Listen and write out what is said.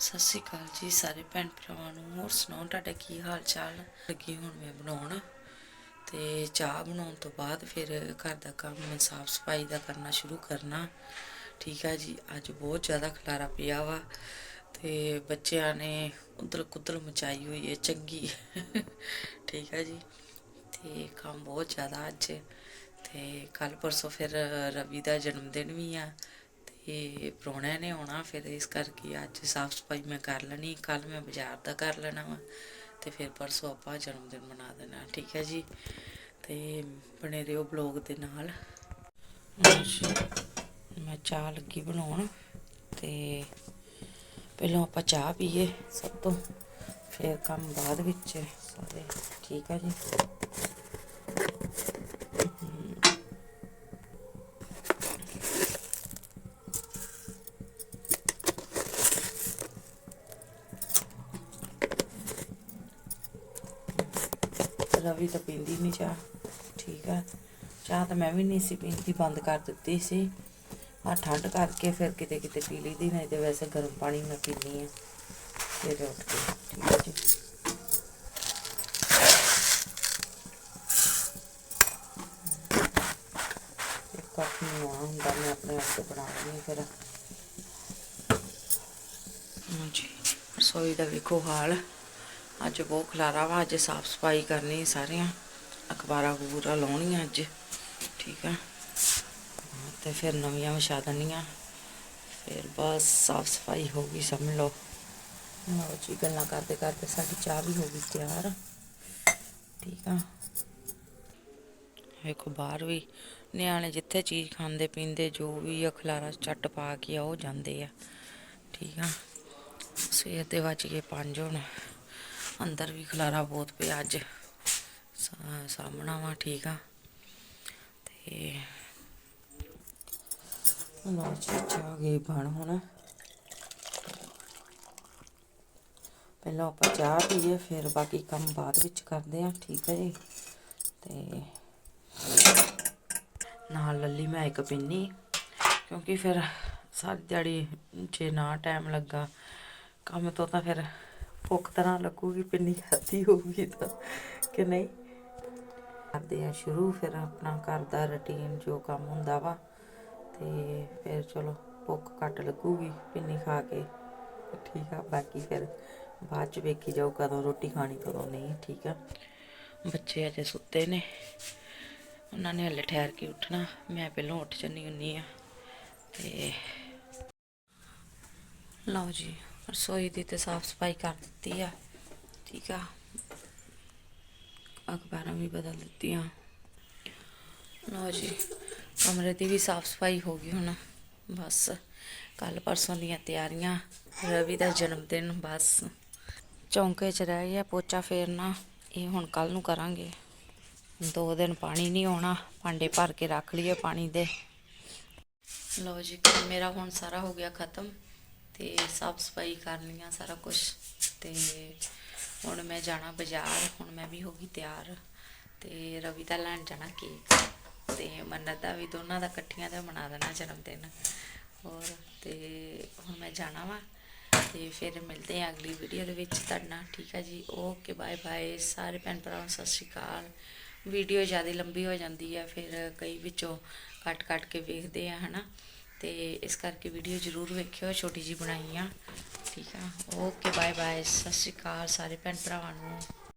ਸਤਿ ਸ਼੍ਰੀ ਅਕਾਲ ਜੀ ਸਾਰੇ ਭੈਣ ਭਰਾਵਾਂ ਨੂੰ। ਹੋਰ ਸੁਣਾਓ, ਤੁਹਾਡਾ ਕੀ ਹਾਲ ਚਾਲ ਲੱਗੀ ਹੁਣ ਮੈਂ ਬਣਾਉਣ ਤੇ ਚਾਹ ਬਣਾਉਣ ਤੋਂ ਬਾਅਦ ਫਿਰ ਘਰ ਦਾ ਕੰਮ ਸਾਫ਼ ਸਫ਼ਾਈ ਦਾ ਕਰਨਾ ਸ਼ੁਰੂ ਕਰਨਾ। ਠੀਕ ਆ ਜੀ, ਅੱਜ ਬਹੁਤ ਜ਼ਿਆਦਾ ਖਲਾਰਾ ਪਿਆ ਵਾ ਤੇ ਬੱਚਿਆਂ ਨੇ ਉਧਰ ਕੁਦਰ ਮਚਾਈ ਹੋਈ ਹੈ ਚੰਗੀ। ਠੀਕ ਆ ਜੀ, ਤੇ ਕੰਮ ਬਹੁਤ ਜ਼ਿਆਦਾ ਅੱਜ ਤੇ ਕੱਲ ਪਰਸੋਂ ਫਿਰ ਰਵੀ ਦਾ ਜਨਮ ਦਿਨ ਵੀ ਆ। ਤੇ ਪ੍ਰਾਹੁਣਿਆਂ ਨੇ ਆਉਣਾ, ਫਿਰ ਇਸ ਕਰਕੇ ਅੱਜ ਸਾਫ਼ ਸਫ਼ਾਈ ਮੈਂ ਕਰ ਲੈਣੀ ਕੱਲ ਮੈਂ ਬਾਜ਼ਾਰ ਦਾ ਕਰ ਲੈਣਾ ਵਾ ਤੇ ਫਿਰ ਪਰਸੋਂ ਆਪਾਂ ਜਨਮ ਦਿਨ ਮਨਾ ਦੇਣਾ, ਠੀਕ ਹੈ ਜੀ? ਤੇ ਬਣੇ ਰਹੋ ਬਲੌਗ ਦੇ ਨਾਲ। ਮੈਂ ਚਾਹ ਲੱਗੀ ਬਣਾਉਣ ਤੇ ਪਹਿਲਾਂ ਆਪਾਂ ਚਾਹ ਪੀਏ ਸਭ ਤੋਂ, ਫਿਰ ਕੰਮ ਬਾਅਦ ਵਿੱਚ ਸਾਰੇ, ਠੀਕ ਹੈ ਜੀ? ਰਵੀ ਤਾਂ ਪੀਂਦੀ ਨਹੀਂ ਚਾਹ। ਠੀਕ ਆ। ਚਾਹ ਤਾਂ ਮੈਂ ਵੀ ਨਹੀਂ ਸੀ ਪੀਂਦੀ, ਬੰਦ ਕਰ ਦਿੱਤੀ ਸੀ। ਆ ਠੰਡ ਕਰਕੇ ਫਿਰ ਕਿਤੇ ਕਿਤੇ ਪੀ ਲਈਦੀ, ਨਹੀਂ ਤੇ ਵੈਸੇ ਗਰਮ ਪਾਣੀ ਮੈਂ ਪੀਂਦੀ ਆ। ਫਿਰ ਉੱਠ ਕੇ, ਠੀਕ ਹੈ ਜੀ। ਇੱਕ ਕੱਪ ਨੂੰ ਹੁੰਦਾ, ਮੈਂ ਆਪਣੇ ਵਾਸਤੇ ਬਣਾ ਲੈਂਦੀ ਫਿਰ। ਜੀ ਰਸੋਈ ਦਾ ਵੇਖੋ ਹਾਲ। ਅੱਜ ਬਹੁਤ ਖਲਾਰਾ ਵਾ ਅੱਜ ਸਾਫ਼ ਸਫ਼ਾਈ ਕਰਨੀ ਸਾਰੀਆਂ। ਅਖਬਾਰਾਂ ਖਬੂਰਾਂ ਲਾਉਣੀਆਂ ਅੱਜ ਠੀਕ ਆ? ਹਾਂ, ਤੇ ਫਿਰ ਨਵੀਆਂ ਵਿਛਾ ਦੇਣੀਆਂ ਫਿਰ ਬਸ ਸਾਫ਼ ਸਫ਼ਾਈ ਹੋ ਗਈ ਸਮਝ ਲਓ। ਲਓ ਜੀ ਗੱਲਾਂ ਕਰਦੇ ਕਰਦੇ ਸਾਡੀ ਚਾਹ ਵੀ ਹੋ ਗਈ ਤਿਆਰ। ਠੀਕ ਆ? ਵੇਖੋ ਬਾਹਰ ਵੀ ਨਿਆਣੇ ਜਿੱਥੇ ਚੀਜ਼ ਖਾਂਦੇ ਪੀਂਦੇ ਜੋ ਵੀ ਆ ਖਲਾਰਾ ਚੱਟ ਪਾ ਕੇ ਆ ਉਹ ਜਾਂਦੇ ਆ। ਠੀਕ ਆ? ਸਵੇਰ ਦੇ ਵੱਜ ਗਏ 5 ਹੁਣ। ਅੰਦਰ ਵੀ ਖਲਾਰਾ ਬਹੁਤ ਪਿਆ ਅੱਜ। ਸਾਹਮਣਾ ਵਾ ਠੀਕ ਆ। ਤੇ ਲੋ ਜੀ, ਚਾਹ ਗਈ ਬਣ ਹੁਣ। ਪਹਿਲਾਂ ਆਪਾਂ ਚਾਹ ਪੀਏ, ਫਿਰ ਬਾਕੀ ਕੰਮ ਬਾਅਦ ਵਿੱਚ ਕਰਦੇ ਆ, ਠੀਕ ਹੈ ਜੀ। ਤੇ ਨਾਲ ਲੱਲੀ ਮੈਂ ਇੱਕ ਪਿੰਨੀ, ਕਿਉਂਕਿ ਫਿਰ ਸਾਰੀ ਦਿਹਾੜੀ ਜੇ ਨਾ ਟਾਈਮ ਲੱਗਾ, ਕੰਮ ਤੋਂ ਤਾਂ ਫਿਰ ਭੁੱਖ ਤਰ੍ਹਾਂ ਲੱਗੂਗੀ, ਪਿੰਨੀ ਖਾਦੀ ਹੋਊਗੀ ਤਾਂ, ਕਿ ਨਹੀਂ? ਕਰਦੇ ਆ ਸ਼ੁਰੂ, ਫਿਰ ਆਪਣਾ ਘਰ ਦਾ ਰੁਟੀਨ ਜੋ ਕੰਮ ਹੁੰਦਾ ਵਾ, ਤੇ ਫਿਰ ਚਲੋ ਭੁੱਖ ਘੱਟ ਲੱਗੂਗੀ ਪਿੰਨੀ ਖਾ ਕੇ ਠੀਕ ਆ, ਬਾਕੀ ਫਿਰ ਬਾਅਦ ਚ ਵੇਖੀ ਜਾਊ ਕਦੋਂ ਰੋਟੀ ਖਾਣੀ, ਕਦੋਂ ਨਹੀਂ, ਠੀਕ ਆ? ਬੱਚੇ ਅਜੇ ਸੁੱਤੇ ਨੇ, ਉਹਨਾਂ ਨੇ ਹਲੇ ਠਹਿਰ ਕੇ ਉੱਠਣਾ, ਮੈਂ ਪਹਿਲਾਂ ਉੱਠ ਜੰਨੀ ਹੁੰਨੀ ਆ, ਤੇ ਲਓ ਜੀ। ਰਸੋਈ ਦੀ ਤੇ ਸਾਫ਼ ਸਫ਼ਾਈ ਕਰ ਦਿੱਤੀ ਆ। ਠੀਕ ਆ। ਅਖਬਾਰਾਂ ਵੀ ਬਦਲ ਦਿੱਤੀਆਂ। ਲਓ ਜੀ, ਕਮਰੇ ਦੀ ਵੀ ਸਾਫ਼ ਸਫ਼ਾਈ ਹੋ ਗਈ ਹੁਣ। ਬਸ ਕੱਲ ਪਰਸੋਂ ਦੀਆਂ ਤਿਆਰੀਆਂ, ਰਵੀ ਦਾ ਜਨਮ ਦਿਨ ਬਸ। ਚੌਂਕੇ 'ਚ ਰਹਿ ਗਿਆ ਪੋਚਾ ਫੇਰਨਾ, ਇਹ ਹੁਣ ਕੱਲ ਨੂੰ ਕਰਾਂਗੇ। ਦੋ ਦਿਨ ਪਾਣੀ ਨਹੀਂ ਆਉਣਾ, ਭਾਂਡੇ ਭਰ ਕੇ ਰੱਖ ਲਈਏ ਪਾਣੀ ਦੇ। ਲਓ ਜੀ, ਮੇਰਾ ਹੁਣ ਸਾਰਾ ਹੋ ਗਿਆ ਖਤਮ। ਤੇ ਸਾਫ਼ ਸਫ਼ਾਈ ਕਰ ਲਈਆਂ ਸਾਰਾ ਕੁਝ ਤੇ ਹੁਣ ਮੈਂ ਜਾਣਾ ਬਾਜ਼ਾਰ, ਹੁਣ ਮੈਂ ਵੀ ਹੋ ਗਈ ਤਿਆਰ ਤੇ ਰਵੀ ਦਾ ਲੈਣ ਜਾਣਾ ਕੇਕ ਤੇ ਮੰਨਤ ਦਾ ਵੀ ਦੋਨਾਂ ਦਾ ਇਕੱਠੀਆਂ ਦਾ ਮਨਾ ਦੇਣਾ ਜਨਮ ਦਿਨ ਹੋਰ ਤੇ ਹੁਣ ਮੈਂ ਜਾਣਾ ਵਾ ਤੇ ਫਿਰ ਮਿਲਦੇ ਆ ਅਗਲੀ ਵੀਡੀਓ ਦੇ ਵਿੱਚ ਤੁਹਾਡੇ ਨਾਲ, ਠੀਕ ਹੈ ਜੀ? ਓਕੇ ਬਾਏ ਬਾਏ ਸਾਰੇ ਭੈਣ ਭਰਾਵਾਂ ਨੂੰ ਸਤਿ ਸ਼੍ਰੀ ਅਕਾਲ। ਵੀਡੀਓ ਜ਼ਿਆਦਾ ਲੰਬੀ ਹੋ ਜਾਂਦੀ ਹੈ ਫਿਰ ਕਈ ਵਿੱਚੋਂ ਕੱਟ ਕੱਟ ਕੇ ਵੇਖਦੇ ਆ, ਹਨਾ? ਤੇ ਇਸ ਕਰਕੇ ਵੀਡੀਓ ਜ਼ਰੂਰ ਵੇਖਿਓ, ਛੋਟੀ ਜੀ ਬਣਾਈ ਆ। ਠੀਕ ਆ। ਓਕੇ ਬਾਏ ਬਾਏ ਸਤਿ ਸ਼੍ਰੀ ਅਕਾਲ ਸਾਰੇ ਭੈਣ ਭਰਾਵਾਂ ਨੂੰ।